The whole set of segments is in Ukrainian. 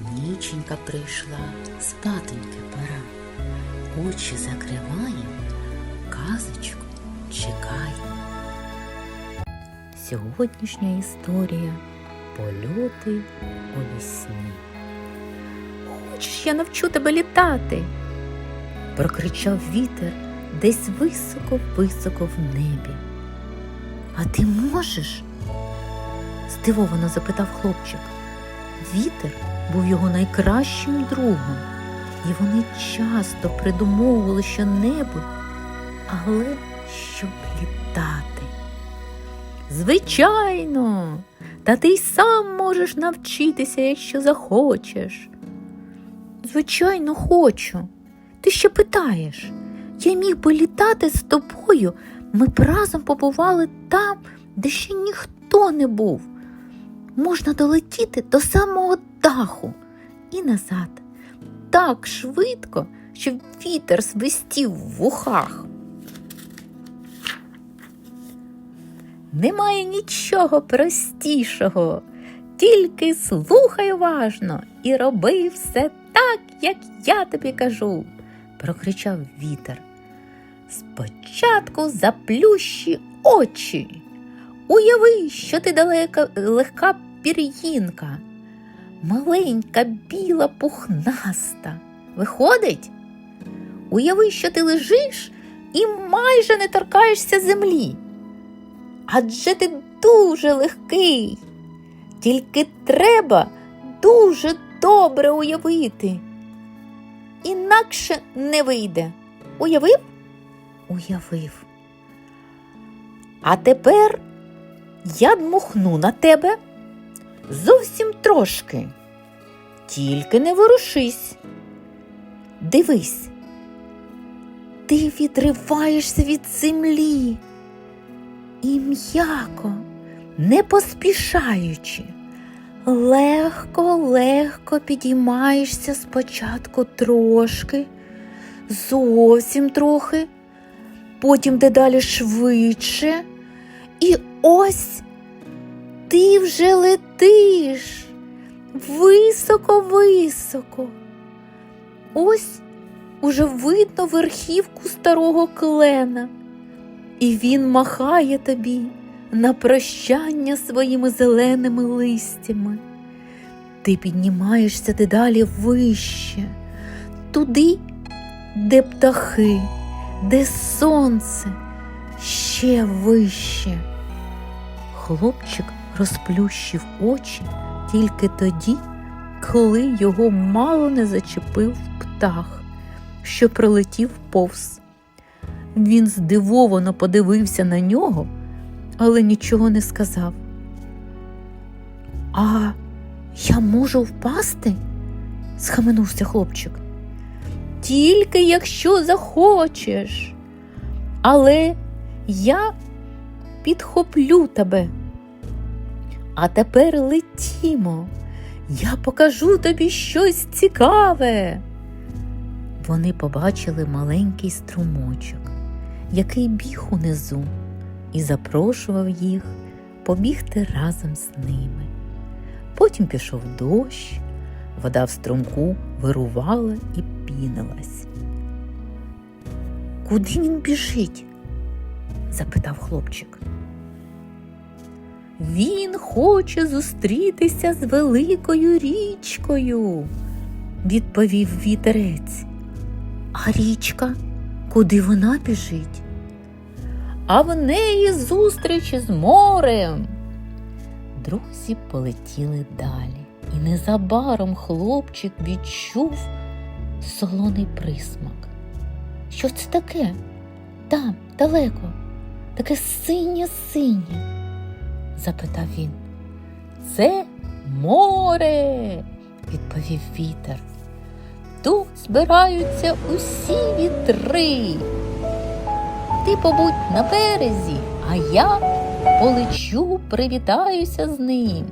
Ніченька прийшла, спатоньки пора. Очі закриває, казочку чекає. Сьогоднішня історія польоти у вісні. Хочеш, я навчу тебе літати? прокричав вітер десь високо-високо в небі. А ти можеш? здивовано запитав хлопчик. Вітер був його найкращим другом, і вони часто придумовували що-небудь, але щоб літати. Звичайно, та ти й сам можеш навчитися, якщо захочеш. Звичайно, хочу. Ти ще питаєш. Я міг би літати з тобою. Ми б разом побували там, де ще ніхто не був. Можна долетіти до самого даху і назад. Так швидко, що вітер свистів в вухах. Немає нічого простішого, тільки слухай уважно і роби все так, як я тобі кажу, прокричав вітер. Спочатку заплющи очі. Уяви, що ти далека легка пір'їнка, маленька біла пухнаста. Виходить? Уяви, що ти лежиш і майже не торкаєшся землі. Адже ти дуже легкий. Тільки треба дуже добре уявити. Інакше не вийде. Уявив? Уявив. А тепер я дмухну на тебе зовсім трошки. Тільки не ворушись. Дивись, ти відриваєшся від землі і м'яко, не поспішаючи, легко, легко підіймаєшся спочатку трошки, зовсім трохи, потім дедалі швидше, і ось ти вже летиш високо-високо. Ось уже видно верхівку старого клена, і він махає тобі на прощання своїми зеленими листями. Ти піднімаєшся дедалі вище, туди, де птахи, де сонце, ще вище. Хлопчик розплющив очі тільки тоді, коли його мало не зачепив птах, що пролетів повз. Він здивовано подивився на нього, але нічого не сказав. А я можу впасти? схаменувся хлопчик. Тільки якщо захочеш. Але я підхоплю тебе. А тепер летімо. Я покажу тобі щось цікаве. Вони побачили маленький струмочок, який біг унизу, і запрошував їх побігти разом з ними. Потім пішов дощ, вода в струмку вирувала і пінилась. Куди він біжить? запитав хлопчик. Він хоче зустрітися з великою річкою, відповів вітерець. А річка, куди вона біжить? А в неї зустріч з морем. Друзі полетіли далі, і незабаром хлопчик відчув солоний присмак. Що це таке? Там, далеко, таке синє-синє запитав він. Це море, відповів вітер. Тут збираються усі вітри. Ти побудь на березі, а я полечу, привітаюся з ним.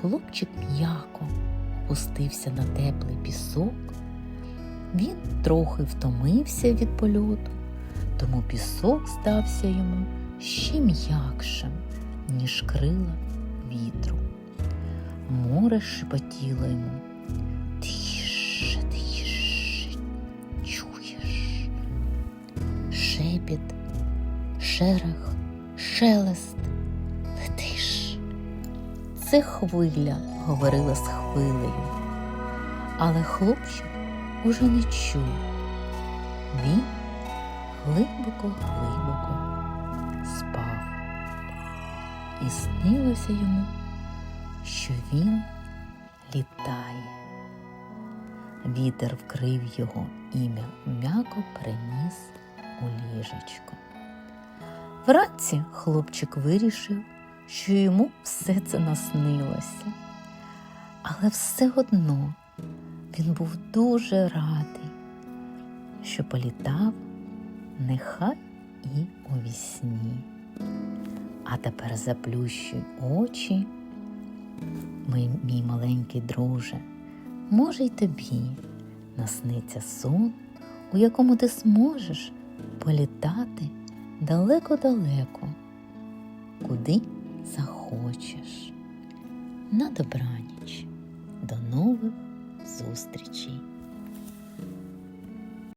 Хлопчик м'яко опустився на теплий пісок. Він трохи втомився від польоту, тому пісок стався йому ще м'якшим ніж крила вітру. Море шепотіло йому. Тише, тише, чуєш? Шепіт, шерах, шелест, летиш. Це хвиля говорила з хвилею, але хлопчик уже не чув. Він глибоко-глибоко. І снилося йому, що він літає. Вітер вкрив його і м'яко приніс у ліжечко. Вранці хлопчик вирішив, що йому все це наснилося. Але все одно він був дуже радий, що політав нехай і у вісні. А тепер заплющуй очі, мій, мій маленький друже, може й тобі насниться сон, у якому ти зможеш політати далеко-далеко, куди захочеш. На добраніч. До нових зустрічей!